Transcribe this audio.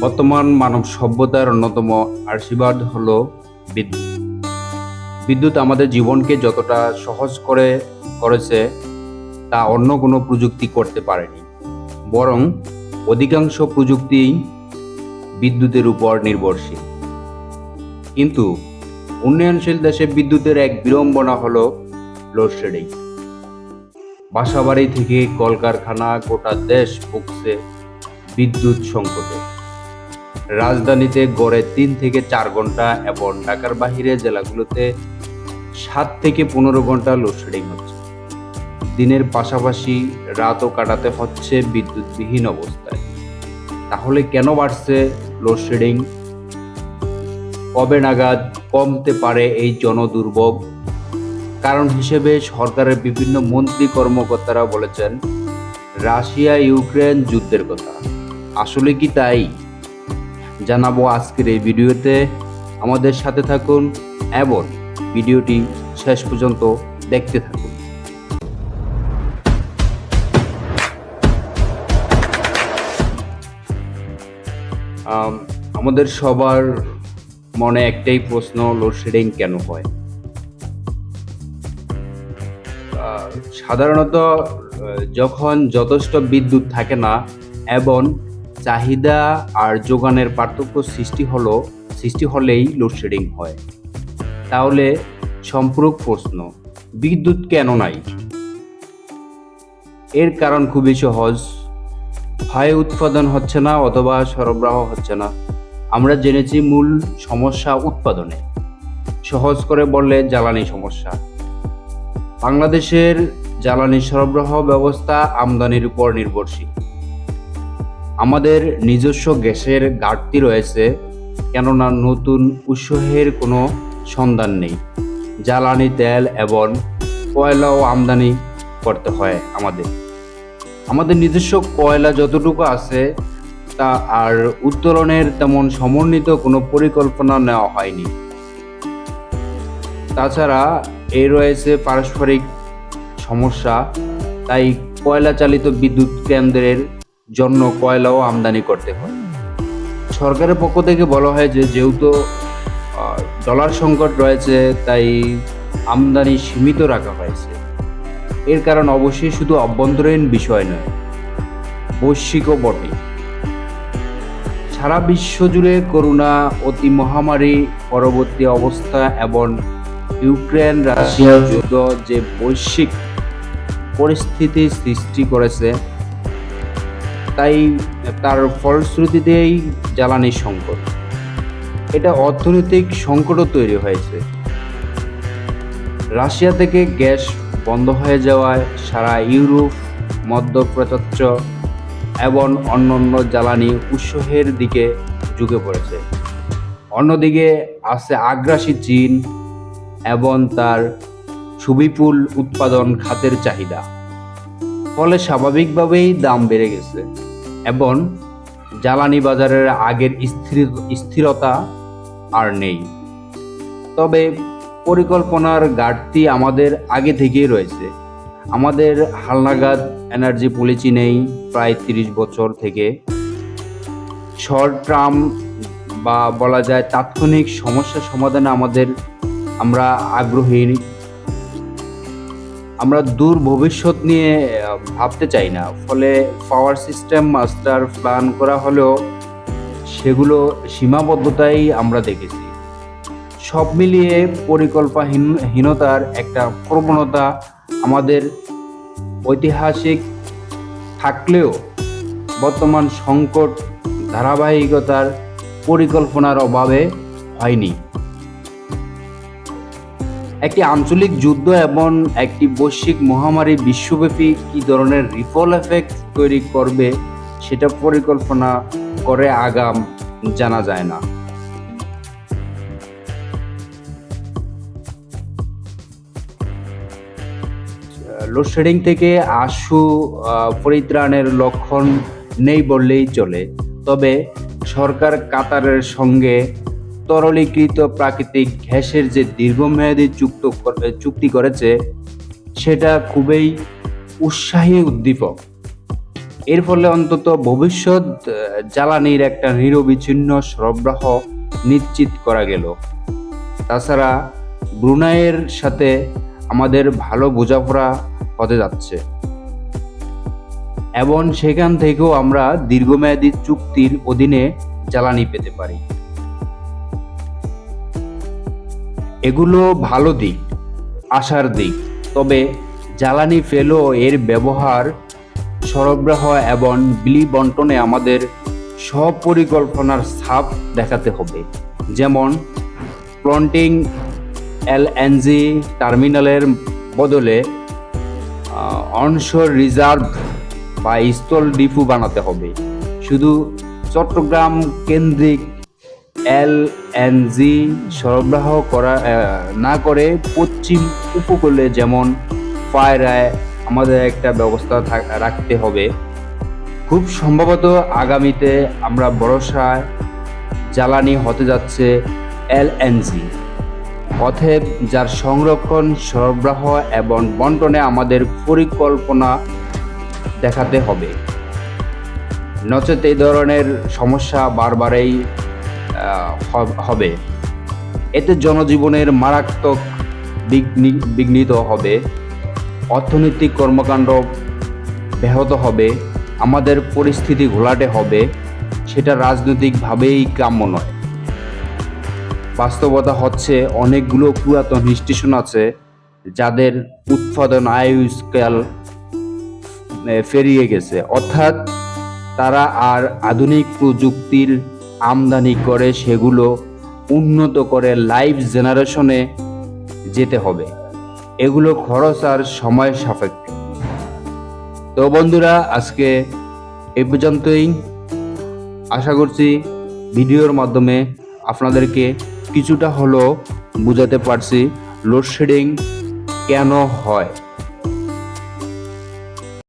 বর্তমান মানব সভ্যতার অন্যতম আশীর্বাদ হল বিদ্যুৎ। বিদ্যুৎ আমাদের জীবনকে যতটা সহজ করে করেছে, তা অন্য কোনো প্রযুক্তি করতে পারেনি। বরং অধিকাংশ প্রযুক্তি বিদ্যুতের উপর নির্ভরশীল। কিন্তু উন্নয়নশীল দেশে বিদ্যুতের এক বিড়ম্বনা হল লোডশেডিং। বাসাবাড়ি থেকে কলকারখানা গোটা দেশ ভুগছে বিদ্যুৎ সংকটে। রাজধানীতে গড়ে তিন থেকে চার ঘণ্টা এবং ঢাকার বাহিরে জেলাগুলোতে সাত থেকে পনেরো ঘণ্টা লোডশেডিং হচ্ছে। দিনের পাশাপাশি রাতও কাটাতে হচ্ছে বিদ্যুৎবিহীন অবস্থায়। তাহলে কেন বাড়ছে লোডশেডিং কবে নাগাদ কমতে পারে এই জনদুর্ভোগ? কারণ হিসেবে সরকারের বিভিন্ন মন্ত্রী কর্মকর্তারা বলেছেন রাশিয়া ইউক্রেন যুদ্ধের কথা। আসলে কি তাই? জানাব আজকের এই ভিডিওতে। আমাদের সাথে থাকুন এবং ভিডিওটি শেষ পর্যন্ত দেখতে থাকুন। আমাদের সবার মনে একটাই প্রশ্ন, লোডশেডিং কেন হয়? সাধারণত যখন যথেষ্ট বিদ্যুৎ থাকে না, এবং চাহিদা আর যোগানের পার্থক্য সৃষ্টি হলো, সৃষ্টি হলেই লোডশেডিং হয়। তাহলে সম্পূরক প্রশ্ন, বিদ্যুৎ কেন নাই? এর কারণ খুবই সহজ। হয় উৎপাদন হচ্ছে না অথবা সরবরাহ হচ্ছে না। আমরা জেনেছি মূল সমস্যা উৎপাদনে। সহজ করে বললে জ্বালানি সমস্যা। বাংলাদেশের জ্বালানি সরবরাহ ব্যবস্থা আমদানির উপর নির্ভরশীল। আমাদের নিজস্ব গ্যাসের ঘাটতি রয়েছে, কেননা নতুন উৎসের কোনো সন্ধান নেই। জ্বালানি, তেল এবং কয়লাও আমদানি করতে হয় আমাদের। আমাদের নিজস্ব কয়লা যতটুকু আছে, তা আর উত্তোলনের তেমন সমন্বিত কোনো পরিকল্পনা নেওয়া হয়নি। তাছাড়া এই রয়েছে পারস্পরিক সমস্যা, তাই কয়লা চালিত বিদ্যুৎ কেন্দ্রের জন্য কয়লাও আমদানি করতে হয়। সরকারের পক্ষ থেকে বলা হয় যে, যেহেতু ডলার সংকট রয়েছে, তাই আমদানি সীমিত রাখা হয়েছে। এর কারণ অবশ্যই শুধু অভ্যন্তরীণ বিষয় নয় বৈশ্বিকও বটে। সারা বিশ্ব জুড়ে করোনা অতি মহামারী, পরবর্তী অবস্থা এবং ইউক্রেন রাশিয়ার যুদ্ধ যে বৈশ্বিক পরিস্থিতি সৃষ্টি করেছে তাই তার ফলশ্রুতিতেই জ্বালানি সংকট। এটা অর্থনৈতিক সংকটও তৈরি হয়েছে। রাশিয়া থেকে গ্যাস বন্ধ হয়ে যাওয়ায় সারা ইউরোপ মধ্যপ্রাচ্য এবং অন্যান্য জ্বালানি উৎসের দিকে ঝুঁকে পড়েছে। অন্যদিকে আছে আগ্রাসী চীন এবং তার সুবিপুল উৎপাদন খাতের চাহিদা। ফলে স্বাভাবিকভাবেই দাম বেড়ে গেছে এবং জ্বালানি বাজারের আগের স্থির, স্থিরতা আর নেই। তবে পরিকল্পনার ঘাটতি আমাদের আগে থেকেই রয়েছে। আমাদের হালনাগাদ এনার্জি পলিসি নেই প্রায় তিরিশ বছর থেকে। শর্ট টার্ম বা বলা যায় তাৎক্ষণিক সমস্যা সমাধানে আমাদের আমরা আগ্রহী আমরা দূর ভবিষ্যৎ নিয়ে ভাবতে চাই না। ফলে পাওয়ার সিস্টেম মাস্টার প্ল্যান করা হলেও সেগুলো সীমাবদ্ধতাই আমরা দেখেছি। সব মিলিয়ে পরিকল্পনাহীনতার একটা প্রবণতা আমাদের ঐতিহাসিক থাকলেও বর্তমান সংকট, ধারাবাহিকতার পরিকল্পনার অভাবে হয়নি। একটি আঞ্চলিক যুদ্ধ এবং একটি বৈশ্বিক মহামারী বিশ্বব্যাপী কি ধরনের রিপল এফেক্ট তৈরি করবে সেটা পরিকল্পনা করে আগাম জানা যায় না। লোডশেডিং থেকে আশু পরিত্রাণের লক্ষণ নেই বললেই চলে। তবে সরকার কাতারের সঙ্গে তরলীকৃত প্রাকৃতিক গ্যাসের যে দীর্ঘমেয়াদী কর- চুক্তি করেছে, সেটা খুবই উৎসাহী উদ্দীপক। এর ফলে অন্তত ভবিষ্যৎ জ্বালানির একটা নিরবিচ্ছিন্ন সরবরাহ নিশ্চিত করা গেল। তাছাড়া ব্রুনাইয়ের সাথে আমাদের ভালো বোঝাপড়া হতে যাচ্ছে। এবং সেখান থেকেও আমরা দীর্ঘমেয়াদী চুক্তির অধীনে জ্বালানি পেতে পারি। এগুলো ভালো দিক, আশার দিক। তবে জ্বালানি ফেলো এর ব্যবহার, সরবরাহ এবং বিলি বন্টনে আমাদের স্বপরিকল্পনার ছাপ দেখাতে হবে। যেমন, প্লন্টিং এলএনজি টার্মিনালের বদলে অনশোর রিজার্ভ বা স্থল ডিপু বানাতে হবে। শুধু চট্টগ্রাম কেন্দ্রিক এলএনজি সরবরাহ করা না করে পশ্চিম উপকূলে যেমন পায়রায় আমাদের একটা ব্যবস্থা রাখতে হবে। খুব সম্ভবত আগামীতে আমরা ভরসায় জ্বালানি হতে যাচ্ছে এল এলএনজি অথেব যার সংরক্ষণ, সরবরাহ এবং বন্টনে আমাদের পরিকল্পনা দেখাতে হবে। নচেত এই ধরনের সমস্যা বারবারই হবে। এতে জনজীবনের মারাত্মক বিঘ্নি- বিঘ্নিত হবে। অর্থনৈতিক কর্মকাণ্ড ব্যাহত হবে। আমাদের পরিস্থিতি ঘোলাটে হবে। সেটা রাজনৈতিকভাবেই কাম্য নয়। বাস্তবতা হচ্ছে অনেকগুলো পুরাতন স্টেশন আছে, যাদের উৎপাদন আয়ু স্কেল ফেরিয়ে গেছে। অর্থাৎ তারা আর আধুনিক প্রযুক্তির আমদানি করে সেগুলো উন্নত করে লাইভ জেনারেশনে যেতে হবে। এগুলো খরচ আর সময় সাপেক্ষ। তো বন্ধুরা, আজকে এ পর্যন্তই। আশা করছি ভিডিওর মাধ্যমে আপনাদেরকে কিছুটা হলেও বোঝাতে পারছি লোডশেডিং কেন হয়।